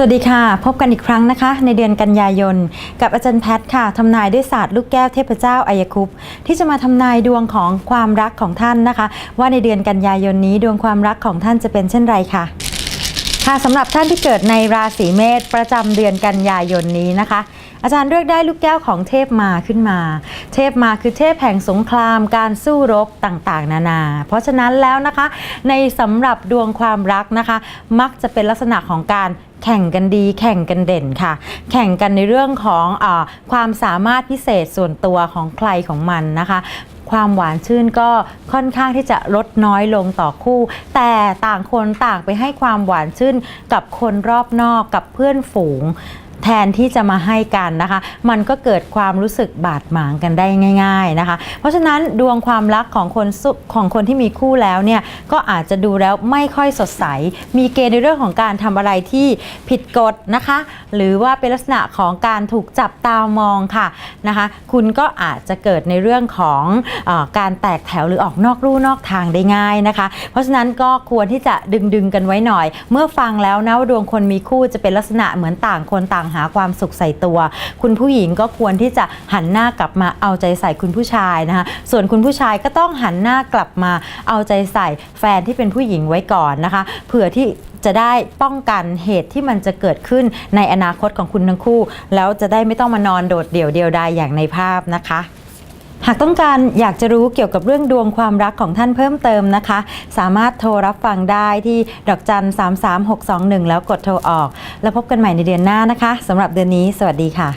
สวัสดีค่ะ พบกันอีกครั้งนะคะ ในเดือนกันยายน กับอาจารย์แพทย์ค่ะทำนายด้วยศาสตร์ลูกแก้วเทพเจ้าอายคุปต์ที่จะมาทำนายดวงของความรักของท่านนะคะ ว่าในเดือนกันยายนนี้ดวงความรักของท่านจะเป็นเช่นไรค่ะค่ะสำหรับท่านที่เกิดในราศีเมษประจำเดือนกันยายนนี้นะคะ อาจารย์เลือกได้ลูกแก้วของเทพมาขึ้นมา เทพมาคือเทพแห่งสงคราม การสู้รบต่างๆ นานา เพราะฉะนั้นแล้วนะคะ ในสำหรับดวงความรักนะคะ มักจะเป็นลักษณะของการ แข่งกันดี แข่งกันเด่นค่ะ แข่งกันในเรื่องของอาความสามารถพิเศษส่วนตัวของใครของมันนะคะ ความหวานชื่นก็ค่อนข้างที่จะลดน้อยลงต่อคู่ แต่ต่างคนต่างไปให้ความหวานชื่นกับคนรอบนอกกับเพื่อนฝูง แทนที่จะมาให้กันนะคะ มันก็เกิดความรู้สึกบาดหมางกันได้ง่าย ๆนะคะ เพราะฉะนั้นดวงความรักของคนของคนที่มีคู่แล้วเนี่ยก็อาจจะดูแล้วไม่ค่อยสดใส มีเกณฑ์ในเรื่องของการทำอะไรที่ผิดกฎนะคะ หรือว่าเป็นลักษณะของการถูกจับตามองค่ะนะคะ คุณก็อาจจะเกิดในเรื่องของอการแตกแถวหรือออกนอกลู่นอกทางได้ง่ายนะคะ เพราะฉะนั้นก็ควรที่จะดึงดึงๆกันไว้หน่อย เมื่อฟังแล้วนะว่าดวงคนมีคู่จะเป็นลักษณะเหมือนต่างคนต่างหาความสุขใส่ตัว คุณผู้หญิงก็ควรที่จะหันหน้ากลับมาเอาใจใส่คุณผู้ชายนะคะ ส่วนคุณผู้ชายก็ต้องหันหน้ากลับมาเอาใจใส่แฟนที่เป็นผู้หญิงไว้ก่อนนะคะ เผื่อที่จะได้ป้องกันเหตุที่มันจะเกิดขึ้นในอนาคตของคุณทั้งคู่ แล้วจะได้ไม่ต้องมานอนโดดเดี่ยวเดียวดายอย่างในภาพนะคะ หากต้องการอยากจะรู้เกี่ยวกับเรื่องดวงความรักของท่านเพิ่มเติมนะคะ สามารถโทรรับฟังได้ที่ดอกจัน 33621 แล้วกดโทรออก แล้วพบกันใหม่ในเดือนหน้านะคะสำหรับเดือนนี้ สวัสดีค่ะ